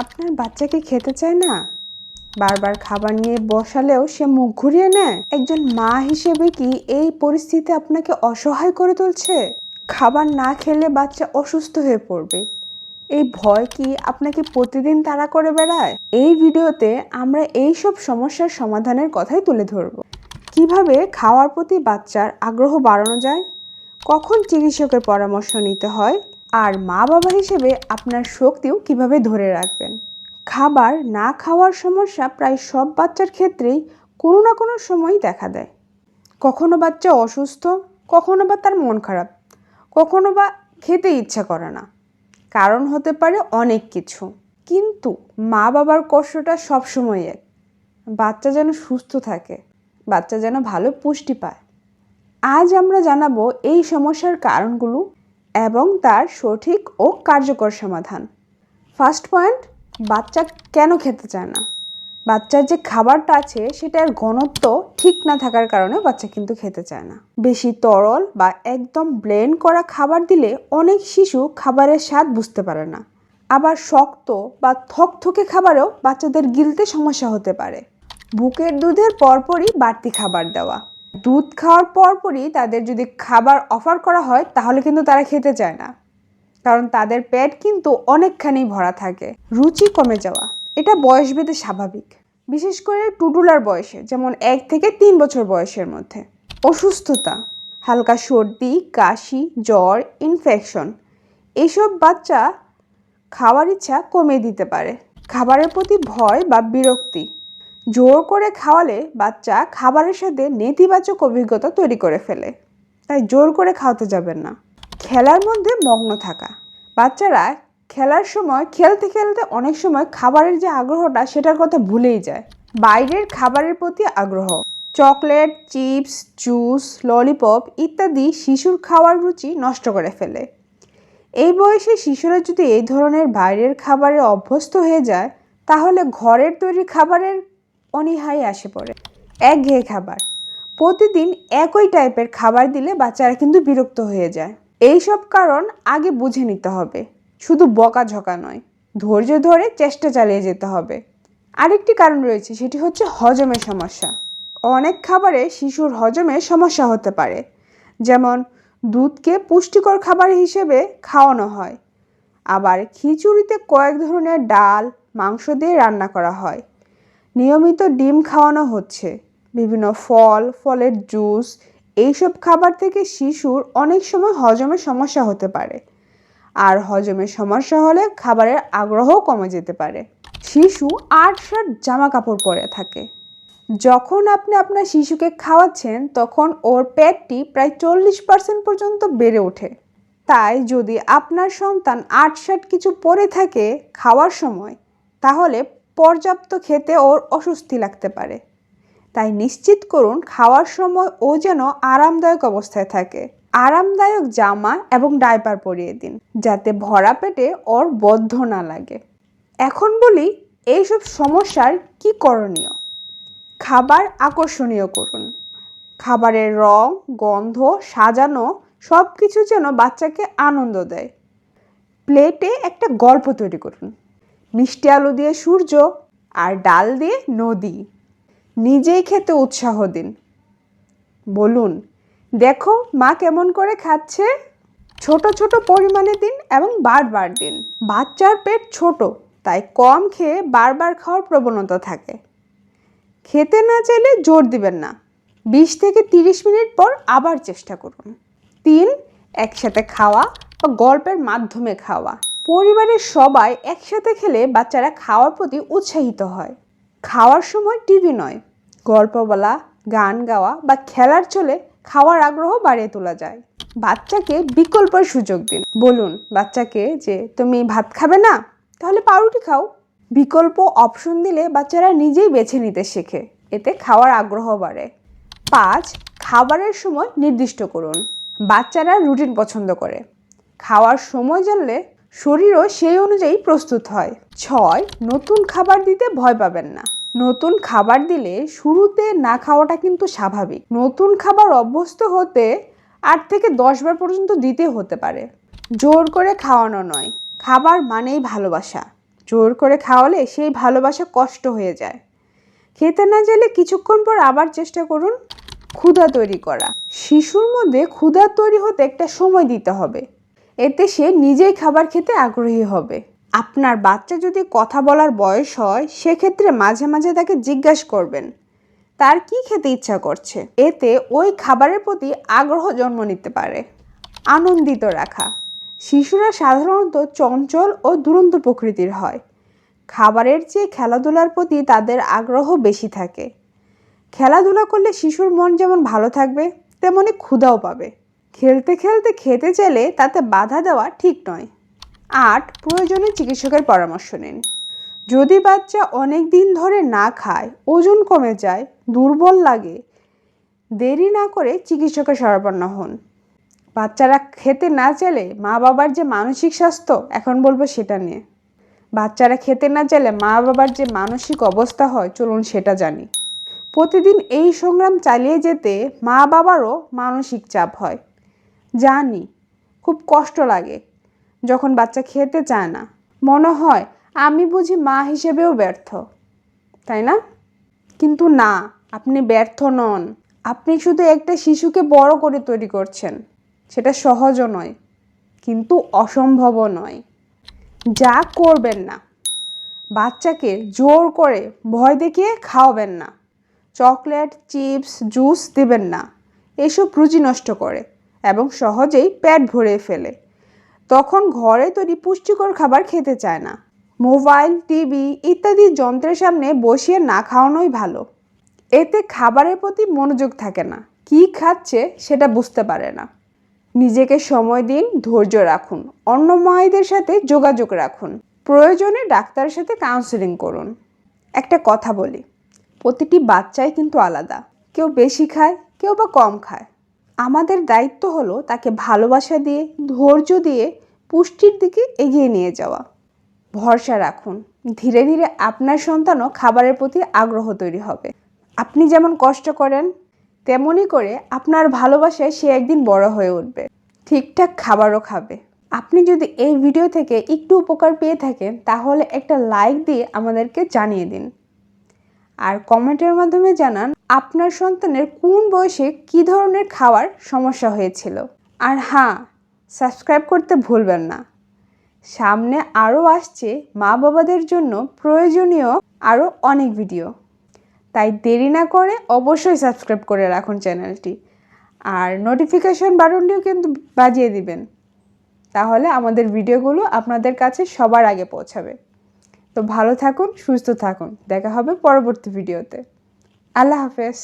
আপনার বাচ্চাকে খেতে চায় না? বারবার খাবার নিয়ে বসালেও সে মুখ ঘুরিয়ে নেয়। একজন মা হিসেবে কি এই পরিস্থিতি আপনাকে অসহায় করে তুলছে? খাবার না খেলে বাচ্চা অসুস্থ হয়ে পড়বে। এই ভয় কি আপনাকে প্রতিদিন তাড়া করে বেড়ায়? এই ভিডিওতে আমরা এই সব সমস্যার সমাধানের কথাই তুলে ধরব। কীভাবে খাওয়ার প্রতি বাচ্চার আগ্রহ বাড়ানো যায়? কখন চিকিৎসকের পরামর্শ নিতে হয়? আর মা বাবা হিসেবে আপনার শক্তিও কীভাবে ধরে রাখবেন? খাবার না খাওয়ার সমস্যা প্রায় সব বাচ্চার ক্ষেত্রেই কোনো না কোনো সময়ই দেখা দেয়। কখনো বাচ্চা অসুস্থ, কখনো বা তার মন খারাপ, কখনো বা খেতে ইচ্ছা করে না। কারণ হতে পারে অনেক কিছু। কিন্তু মা বাবার কষ্টটা সবসময় এক। বাচ্চা যেন সুস্থ থাকে, বাচ্চা যেন ভালো পুষ্টি পায়। আজ আমরা জানাব এই সমস্যার কারণগুলো এবং তার সঠিক ও কার্যকর সমাধান। ফার্স্ট পয়েন্ট বাচ্চা কেন খেতে চায় না? বাচ্চার যে খাবারটা আছে, সেটার ঘনত্ব ঠিক না থাকার কারণে বাচ্চা কিন্তু খেতে চায় না। বেশি তরল বা একদম ব্লেন্ড করা খাবার দিলে অনেক শিশু খাবারের স্বাদ বুঝতে পারে না। আবার শক্ত বা থকথকে খাবারেও বাচ্চাদের গিলতে সমস্যা হতে পারে। বুকের দুধের পরপরই বাড়তি খাবার দেওয়া। দুধ খাওয়ার পরপরই তাদের যদি খাবার অফার করা হয়, তাহলে কিন্তু তারা খেতে চায় না। কারণ তাদের পেট কিন্তু অনেকখানি ভরা থাকে। রুচি কমে যাওয়া, এটা বয়স বয়সভেদে স্বাভাবিক। বিশেষ করে টুটুলার বয়সে, যেমন এক থেকে তিন বছর বয়সের মধ্যে। অসুস্থতা, হালকা সর্দি, কাশি, জ্বর ইনফেকশন এইসব বাচ্চা খাওয়ার ইচ্ছা কমিয়ে দিতে পারে। খাবারের প্রতি ভয় বা বিরক্তি জোর করে খাওয়ালে বাচ্চা খাবারের সাথে নেতিবাচক অভিজ্ঞতা তৈরি করে ফেলে। তাই জোর করে খাওয়াতে যাবেন না। খেলার মধ্যে মগ্ন থাকা। বাচ্চারা খেলার সময় খেলতে খেলতে অনেক সময় খাবারের যে আগ্রহটা সেটার কথা ভুলেই যায়। বাইরের খাবারের প্রতি আগ্রহ। চকলেট, চিপস, জুস, ললিপপ ইত্যাদি শিশুর খাওয়ার রুচি নষ্ট করে ফেলে। এই বয়সে শিশুরা যদি এই ধরনের বাইরের খাবারে অভ্যস্ত হয়ে যায়, তাহলে ঘরের তৈরি খাবারের অনীহাই আসে পড়ে। একঘেয়ে খাবার। প্রতিদিন একই টাইপের খাবার দিলে বাচ্চারা কিন্তু বিরক্ত হয়ে যায়। এই সব কারণ আগে বুঝে নিতে হবে। শুধু বকাঝকা নয়, ধৈর্য ধরে চেষ্টা চালিয়ে যেতে হবে। আরেকটি কারণ রয়েছে, সেটি হচ্ছে হজমের সমস্যা। অনেক খাবারে শিশুর হজমে সমস্যা হতে পারে। যেমন দুধকে পুষ্টিকর খাবার হিসেবে খাওয়ানো হয়। আবার খিচুড়িতে কয়েক ধরনের ডাল, মাংস দিয়ে রান্না করা হয়। নিয়মিত ডিম খাওয়ানো হচ্ছে। বিভিন্ন ফল, ফলের জুস, এইসব খাবার থেকে শিশুর অনেক সময় হজমের সমস্যা হতে পারে। আর হজমের সমস্যা হলে খাবারের আগ্রহও কমে যেতে পারে। শিশু আট শার্ট জামা কাপড় পরে থাকে। যখন আপনি আপনার শিশুকে খাওয়াচ্ছেন, তখন ওর পেটটি প্রায় চল্লিশ পার্সেন্ট পর্যন্ত বেড়ে ওঠে। তাই যদি আপনার সন্তান আট শার্ট কিছু পরে থাকে খাওয়ার সময়, তাহলে পর্যাপ্ত খেতে ওর অস্বস্তি লাগতে পারে। তাই নিশ্চিত করুন খাওয়ার সময় ও যেন আরামদায়ক অবস্থায় থাকে। আরামদায়ক জামা এবং ডাইপার পরিয়ে দিন, যাতে ভরা পেটে ওর বদ্ধ না লাগে। এখন বলি, এইসব সমস্যার কি করণীয়? খাবার আকর্ষণীয় করুন। খাবারের রং, গন্ধ, সাজানো সব কিছু যেন বাচ্চাকে আনন্দ দেয়। প্লেটে একটা গল্প তৈরি করুন। মিষ্টি আলু দিয়ে সূর্য আর ডাল দিয়ে নদী। নিজেই খেতে উৎসাহ দিন। বলুন, দেখো মা কেমন করে খাচ্ছে। ছোট ছোট পরিমাণে দিন এবং বারবার দিন। বাচ্চার পেট ছোট, তাই কম খেয়ে বারবার খাওয়ার প্রবণতা থাকে। খেতে না চাইলে জোর দিবেন না। বিশ থেকে তিরিশ মিনিট পর আবার চেষ্টা করুন। তিন, একসাথে খাওয়া বা গল্পের মাধ্যমে খাওয়া। পরিবারের সবাই একসাথে খেলে বাচ্চারা খাওয়ার প্রতি উৎসাহিত হয়। খাওয়ার সময় টিভি নয়, গল্প বলা, গান গাওয়া বা খেলার চলে খাওয়ার আগ্রহ বাড়িয়ে তোলা যায়। বাচ্চাকে বিকল্পের সুযোগ দিন। বলুন, বাচ্চাকে যে, তুমি ভাত খাবে না? তাহলে পাউরুটি খাও। বিকল্প অপশন দিলে বাচ্চারা নিজেই বেছে নিতে শেখে। এতে খাওয়ার আগ্রহ বাড়ে। পাঁচ, খাবারের সময় নির্দিষ্ট করুন। বাচ্চারা রুটিন পছন্দ করে। খাওয়ার সময় জানলে শরীরও সেই অনুযায়ী প্রস্তুত হয়। ছয়, নতুন খাবার দিতে ভয় পাবেন না। নতুন খাবার দিলে শুরুতে না খাওয়াটা কিন্তু স্বাভাবিক। নতুন খাবার অভ্যস্ত হতে আট থেকে দশ বার পর্যন্ত দিতে হতে পারে। জোর করে খাওয়ানো নয়। খাবার মানেই ভালোবাসা। জোর করে খাওয়ালে সেই ভালোবাসা কষ্ট হয়ে যায়। খেতে না চাইলে কিছুক্ষণ পর আবার চেষ্টা করুন ক্ষুধা তৈরি করা। শিশুর মধ্যে ক্ষুধা তৈরি হতে একটা সময় দিতে হবে। এতে সে নিজেই খাবার খেতে আগ্রহী হবে। আপনার বাচ্চা যদি কথা বলার বয়স হয়, সেক্ষেত্রে মাঝে মাঝে তাকে জিজ্ঞাসা করবেন, তার কি খেতে ইচ্ছা করছে? এতে ওই খাবারের প্রতি আগ্রহ জন্ম নিতে পারে। আনন্দিত রাখা। শিশুরা সাধারণত চঞ্চল ও দুরন্ত প্রকৃতির হয়। খাবারের চেয়ে খেলাধুলার প্রতি তাদের আগ্রহ বেশি থাকে। খেলাধুলা করলে শিশুর মন যেমন ভালো থাকবে, তেমনি ক্ষুধাও পাবে। খেলতে খেলতে খেতে চাইলে তাতে বাধা দেওয়া ঠিক নয়। আট, প্রয়োজনে চিকিৎসকের পরামর্শ নিন। যদি বাচ্চা অনেক দিন ধরে না খায়, ওজন কমে যায়, দুর্বল লাগে, দেরি না করে চিকিৎসকের শরণাপন্ন হন। বাচ্চারা খেতে না চাইলে মা বাবার যে মানসিক স্বাস্থ্য, এখন বলব সেটা নিয়ে। বাচ্চারা খেতে না চাইলে মা বাবার যে মানসিক অবস্থা হয়, চলুন সেটা জানি। প্রতিদিন এই সংগ্রাম চালিয়ে যেতে মা বাবারও মানসিক চাপ হয়। জানি, খুব কষ্ট লাগে, যখন বাচ্চা খেতে চায় না। মনে হয় আমি বুঝি মা হিসেবেও ব্যর্থ, তাই না? কিন্তু না, আপনি ব্যর্থ নন। আপনি শুধু একটা শিশুকে বড় করে তৈরি করছেন, সেটা সহজও নয়, কিন্তু অসম্ভবও নয়। যা করবেন না, বাচ্চাকে জোর করে ভয় দেখিয়ে খাওয়াবেন না, চকলেট, চিপস, জুস দেবেন না, এসব রুচি নষ্ট করে। এবং সহজেই পেট ভরে ফেলে। তখন ঘরে তৈরি পুষ্টিকর খাবার খেতে চায় না। মোবাইল, টিভি ইত্যাদি যন্ত্রের সামনে বসিয়ে না খাওয়ানোই ভালো। এতে খাবারের প্রতি মনোযোগ থাকে না। কি খাচ্ছে সেটা বুঝতে পারে না। নিজেকে সময় দিন, ধৈর্য রাখুন। অন্য মায়েদের সাথে যোগাযোগ রাখুন। প্রয়োজনে ডাক্তারের সাথে কাউন্সেলিং করুন। একটা কথা বলি, প্রতিটি বাচ্চাই কিন্তু আলাদা। কেউ বেশি খায়, কেউ বা কম খায়। আমাদের দায়িত্ব হলো তাকে ভালোবাসা দিয়ে, ধৈর্য দিয়ে পুষ্টির দিকে এগিয়ে নিয়ে যাওয়া। ভরসা রাখুন। ধীরে ধীরে আপনার সন্তানও খাবারের প্রতি আগ্রহ তৈরি হবে। আপনি যেমন কষ্ট করেন, তেমনই করে আপনার ভালোবাসায় সে একদিন বড় হয়ে উঠবে। ঠিকঠাক খাবারও খাবে। আপনি যদি এই ভিডিও থেকে একটু উপকার পেয়ে থাকেন, তাহলে একটা লাইক দিয়ে আমাদেরকে জানিয়ে দিন। আর কমেন্টের মাধ্যমে জানান, আপনার সন্তানের কোন বয়সে কী ধরনের খাওয়ার সমস্যা হয়েছিল? আর হ্যাঁ সাবস্ক্রাইব করতে ভুলবেন না। সামনে আরও আসছে মা বাবাদের জন্য প্রয়োজনীয় আরও অনেক ভিডিও। তাই দেরি না করে অবশ্যই সাবস্ক্রাইব করে রাখুন চ্যানেলটি। আর নোটিফিকেশন বাটনটিও কিন্তু বাজিয়ে দিবেন। তাহলে আমাদের ভিডিওগুলো আপনাদের কাছে সবার আগে পৌঁছাবে। তো ভালো থাকুন সুস্থ থাকুন। দেখা হবে পরবর্তী ভিডিওতে। আল্লাহ হাফেজ।